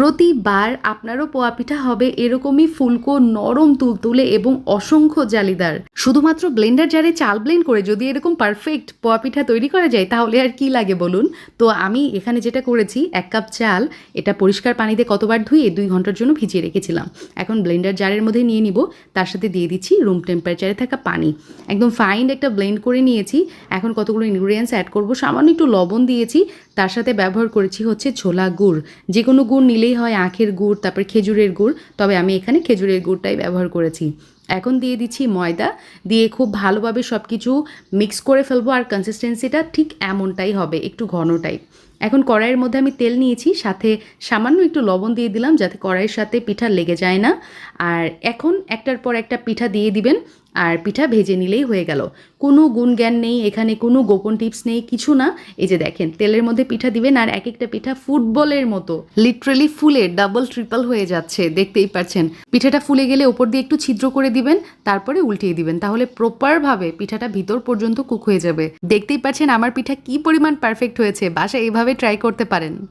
প্রতিবার আপনারও পোয়া পিঠা হবে এরকমই ফুলকো নরম তুলতুলে এবং অসংখ্য জালিদার। শুধুমাত্র ব্লেন্ডার জারে চাল ব্লেন্ড করে যদি এরকম পারফেক্ট পোয়া পিঠা তৈরি করা যায়, তাহলে আর কি লাগে বলুন? তো আমি এখানে যেটা করেছি, এক কাপ চাল, এটা পরিষ্কার পানিতে কতবার ধুয়ে দুই ঘণ্টার জন্য ভিজিয়ে রেখেছিলাম। এখন ব্লেন্ডার জারের মধ্যে নিয়ে নিব, তার সাথে দিয়ে দিচ্ছি রুম টেম্পারেচারে থাকা পানি। একদম ফাইন একটা ব্লেন্ড করে নিয়েছি। এখন কতগুলো ইনগ্রিডিয়েন্টস অ্যাড করব, সামান্য একটু লবণ দিয়েছি, তার সাথে ব্যবহার করেছি হচ্ছে ছোলা গুড়। যে কোনো গুড় নিলেই হয় আখের গুড় তারপর খেজুরের গুড়। তবে আমি এখানে খেজুরের গুড়টাই ব্যবহার করেছি। এখন দিয়ে দিচ্ছি ময়দা, দিয়ে খুব ভালোভাবে সব কিছু মিক্স করে ফেলব আর কনসিস্টেন্সিটা ঠিক এমনটাই হবে, একটু ঘন টাইপ এখন কড়াইয়ের মধ্যে আমি তেল নিয়েছি, সাথে সামান্য একটু লবণ দিয়ে দিলাম যাতে কড়াইয়ের সাথে পিঠা লেগে যায় না। আর এখন একটার পর একটা পিঠা দিয়ে দিবেন, আর পিঠা ভেজে নিলেই হয়ে গেল। কোনো গুণ জ্ঞান নেই, এখানে কোনো গোপন টিপস নেই, কিছু না। এই যে দেখেন, তেলের মধ্যে পিঠা দিবেন আর এক একটা পিঠা ফুটবলের মতো লিটারেলি ফুলে ডাবল ট্রিপল হয়ে যাচ্ছে, দেখতেই পাচ্ছেন। পিঠাটা ফুলে গেলে ওপর দিয়ে একটু ছিদ্র করে দিবেন তারপরে উল্টিয়ে দিবেন। তাহলে প্রপারভাবে পিঠাটা ভিতর পর্যন্ত কুক হয়ে যাবে। দেখতেই পাচ্ছেন আমার পিঠা কি পরিমাণ পারফেক্ট হয়েছে। বাসা এইভাবে ট্রাই করতে পারেন।